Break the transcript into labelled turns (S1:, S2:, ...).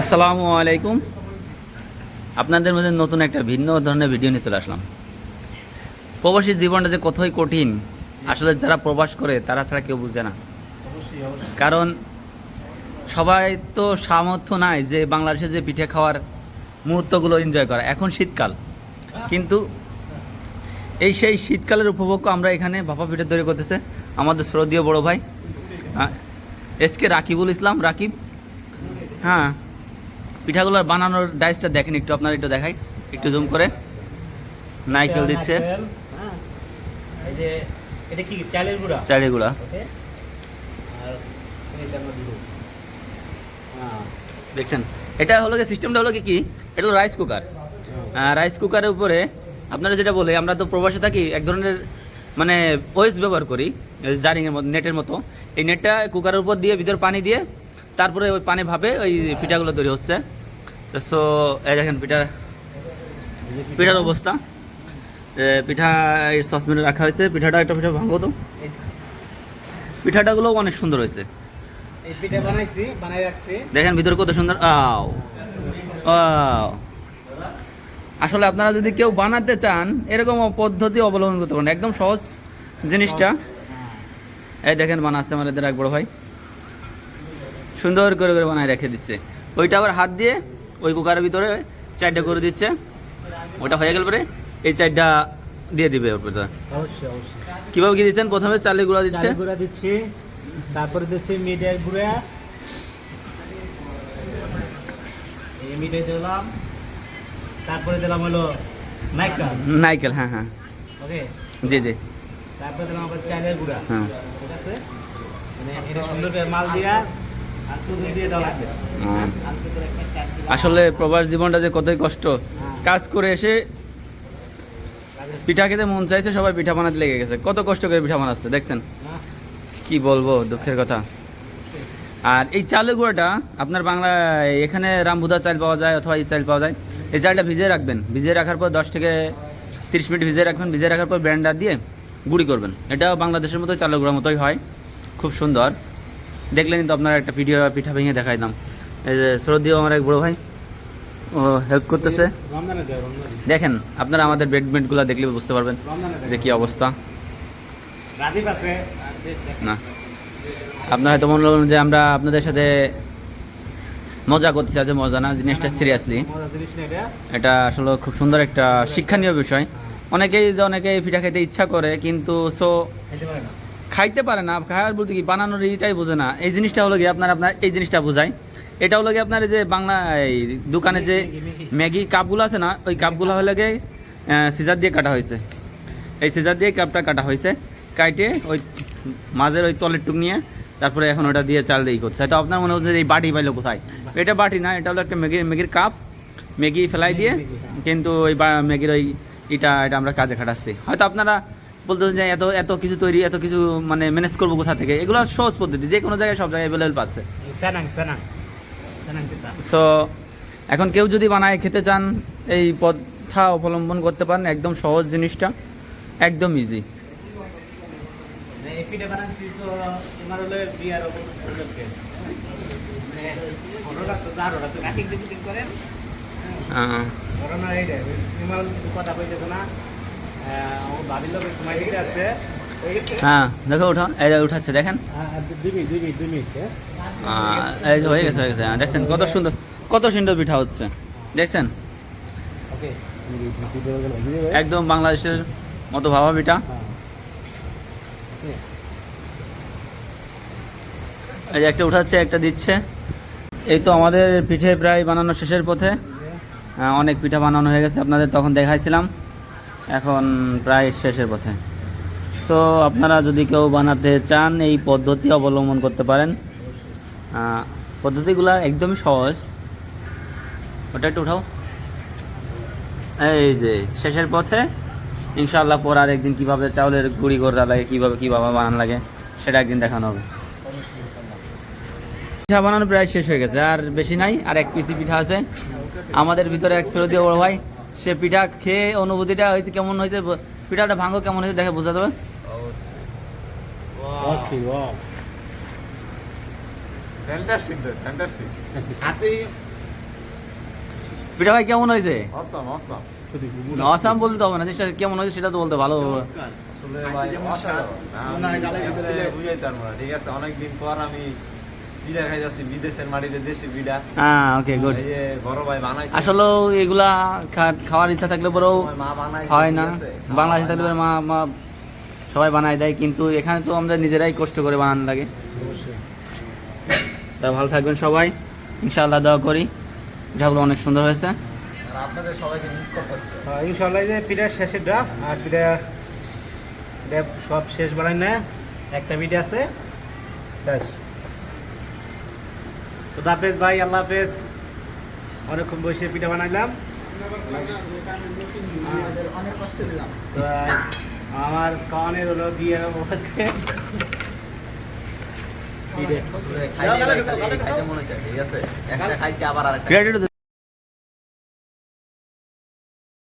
S1: আসসালামু আলাইকুম। আপনাদের মধ্যে নতুন একটা ভিন্ন ধরনের ভিডিও নিয়ে চলে আসলাম। প্রবাসী জীবনটা যে কতই কঠিন, আসলে যারা প্রবাস করে, তারা ছাড়া কেউ বুঝে না। কারণ সবাই তো সামর্থ্য নাই যে বাংলাদেশে যে পিঠে খাওয়ার মুহূর্তগুলো এনজয় করা। এখন শীতকাল। কিন্তু এই সেই শীতকালের উপভোগ আমরা এখানে ভাপা পিঠে তৈরি করতেছে। আমাদের শ্রদ্ধীয় বড় ভাই এস কে রাকিবুল ইসলাম। রাকিব হ্যাঁ। পিঠাগুলোর বানানোর ডাইসটা দেখেন একটু আপনার একটু দেখাই। একটু জুম করে। নাইকেল দিচ্ছে।
S2: হ্যাঁ। এই যে এটা কি চালের গুঁড়া?
S1: চারিগুলা
S2: ওকে। আর এটা আমরা দিব। হ্যাঁ।
S1: দেখছেন? এটা হলো কি সিস্টেমটা হলো কি কি? এটা হলো রাইস কুকার রাইস কুকারের উপরে আপনারা যেটা বলে আমরা তো প্রবাসে থাকি এক ধরনের মানে ওয়েস ব্যবহার করি জারিংয়ের মতো নেটের মতো। এই নেটটা কুকারের উপর দিয়ে ভিতর পানি দিয়ে তারপরে ওই পানি ভাবে ওই পিঠাগুলো তৈরি হচ্ছে। সো এই দেখেন পিঠা পিঠার অবস্থা। পিঠা এই সসপ্যানে রাখা হয়েছে। পিঠাটা একটা পিঠা ভাঙবো তো? পিঠাটাগুলো অনেক সুন্দর হয়েছে। দেখেন ভিতরে কত সুন্দর আও আসলে আপনারা যদি কেউ বানাতে চান এরকম পদ্ধতি অবলম্বন করতে পারেন। একদম সহজ জিনিসটা। এই দেখেন বানাচ্ছে আমাদের এক বড় ভাই। সুন্দর করে করে বানায় রেখে দিচ্ছে। ওইটা আবার হাত দিয়ে ওই কুকারের ভিতরে চারটা করে দিচ্ছে। ওটা হয়ে গেল পরে এই চারটা দিয়ে দিবে ওর ভিতরে।
S2: অবশ্যই
S1: কীভাবে কি দিচ্ছেন? প্রথমে চালের গুঁড়া দিচ্ছে।
S2: গুঁড়া দিচ্ছি। তারপরে দিচ্ছি মিটের গুঁড়া। এই মিটে দিলাম। তারপরে দিলাম হলো নাইকা
S1: নাইকেল হ্যাঁ হ্যাঁ।
S2: ওকে?
S1: জি জি।
S2: তারপরে দিলাম আবার চালের গুঁড়া।
S1: হ্যাঁ।
S2: ঠিক আছে? মানে এটা সুন্দর মাল দিয়া
S1: আসলে প্রবাস জীবনটা যে কতই কষ্ট। কাজ করে এসে পিঠা খেতে মন চাইছে সবাই পিঠা বানাতে লেগে গেছে। কত কষ্ট করে পিঠা বানাচ্ছে দেখছেন?
S2: হ্যাঁ।
S1: কি বলব দুঃখের কথা। আর এই চালের গুঁড়োটা আপনার বাংলা এখানে রামবুদা চাল পাওয়া যায় অথবা এই চাল পাওয়া যায় এই চালটা ভিজিয়ে রাখবেন। ভিজিয়ে রাখার পর দশ থেকে তিরিশ মিনিট ভিজিয়ে রাখবেন। ভিজিয়ে রাখার পর ব্র্যান্ডার দিয়ে গুঁড়ি করবেন। এটা বাংলাদেশের মতো চালের গুঁড়োর মতোই হয়। খুব সুন্দর। দেখলে কিন্তু আপনার একটা ভিডিও পিঠা ভেঙে দেখাই দাম। এই যে শ্রদ্ধীয় আমার এক বড় ভাই ও হেল্প করতেছে। দেখেন আপনারা আমাদের বেডমেন্টগুলো দেখলে বুঝতে পারবেন যে কি অবস্থা। না। আপনারা হয়তো মনে করবেন যে আমরা আপনাদের সাথে মজা করতেছি চাই মজা না জিনিসটা সিরিয়াসলি
S2: এটা।
S1: আসলে খুব সুন্দর একটা শিক্ষণীয় বিষয়। অনেকেই অনেকেই পিঠা খেতে ইচ্ছা করে কিন্তু সো খাইতে পারে না খাওয়ার বলতে কি বানানোর এইটাই বোঝে না। এই জিনিসটা হলো কি আপনার আপনার এই জিনিসটা বোঝায়। এটা হলো কি আপনার এই যে বাংলা এই দোকানে যে ম্যাগি কাপগুলো আছে না ওই কাপগুলো হলো গিয়ে সিজার দিয়ে কাটা হয়েছে। এই সিজার দিয়ে কাপটা কাটা হয়েছে কাইটে ওই মাঝের ওই তলের টুক নিয়ে তারপরে এখন ওটা দিয়ে চাল দিয়ে করছে। তো আপনার মনে হচ্ছে যে এই বাটি পাইলো কোথায়? এটা বাটি না এটা হলো একটা ম্যাগির ম্যাগির কাপ ম্যাগি ফেলাই দিয়ে কিন্তু ওই ম্যাগির ওই এটা এটা আমরা কাজে খাটাচ্ছি। হয়তো আপনারা বলতে যে এত এত কিছু তৈরি এত কিছু মানে ম্যানেজ করব কোথা থেকে? এগুলো সহজ পদ্ধতি যে কোনো জায়গায় সব জায়গায় অ্যাভেলেবেল পাচ্ছে
S2: পিঠা
S1: সো এখন কেউ যদি বানায় খেতে চান এই পথা অবলম্বন করতে পারেন একদম সহজ জিনিসটা একদম ইজি
S2: মানে মানে আছে হয়ে।
S1: হ্যাঁ দেখো উঠান এই উঠাচ্ছে দেখেন।
S2: হ্যাঁ, হ্যাঁ?
S1: এই যে হয়ে গেছে হয়ে গেছে। হ্যাঁ, দেখছেন কত সুন্দর কত সুন্দর পিঠা হচ্ছে। দেখছেন? একদম বাংলাদেশের মতো ভাবা পিঠা।
S2: হ্যাঁ।
S1: এই যে একটা উঠাচ্ছে একটা দিচ্ছে। এই তো আমাদের পিঠে প্রায় বানানো শেষের পথে। অনেক পিঠা বানানো হয়ে গেছে। আপনাদের তখন দেখাইছিলাম। এখন প্রায় শেষের পথে। সো আপনারা যদি কেউ বানাতে চান, এই পদ্ধতি অবলম্বন করতে পারেন। পদ্ধতিগুলো একদমই সহজ। ওটা একটু উঠাও। এই যে, শেষের পথে ইনশাআল্লাহ পর আর একদিন কীভাবে চাউলের গুঁড়ি করা লাগে, কীভাবে কীভাবে বানানো লাগে, সেটা একদিন দেখানো হবে। পিঠা বানানো প্রায় শেষ হয়ে গেছে, আর বেশি নাই, আর এক পিসি পিঠা আছে। আমাদের ভিতরে এক শ্রদ্ধীয় বড় ভাই সে পিঠা খেয়ে অনুভূতিটা হয়েছে কেমন হয়েছে পিঠাটা ভাঙো কেমন হয়েছে দেখে বোঝা যাবে পিঠা ভাই কেমন হয়েছে?
S3: অসম
S1: বলতে হবে না সেটা কেমন হয়েছে সেটা তো বলতে ভালো।
S3: আসলে ভাই অসাধারণ। ঠিক আছে? অনেকদিন পর আমি বিড়া খাই যাচ্ছি বিদেশের মাটিতে দেশি বিড়া।
S1: হ্যাঁ ওকে গুড
S3: বড় ভাই বানাইছে।
S1: আসলে এগুলা খাওয়ার ইচ্ছা থাকলে পরেও হয় না। বাংলাদেশে থাকলে মা মা সবাই বানায় দেয় কিন্তু এখানে তো আমরা নিজেরাই কষ্ট করে বানানো লাগে। তা ভালো থাকবেন সবাই। ইনশাআল্লাহ দোয়া করি। পিঠাগুলো অনেক সুন্দর হয়েছে।
S3: আর আপনাদের সবাইকে মিস করতেছি
S2: হ্যাঁ, যে পিঠার শেষেরটা আর পিঠা সব শেষ বানাই না। একটা পিঠা আছে। ব্যাস। হাফেজ ভাই আল্লাহ হাফেজ। অনেকক্ষণ বসে পিঠা বানাইলাম।
S1: অনেক কষ্ট দিলাম
S2: তো আমার কানের হলো দিয়ে ওকে
S3: খাইতে খাইতে মনে হচ্ছে ঠিক আছে? একটা খাইছি আবার আরেকটা
S1: ক্রেডিট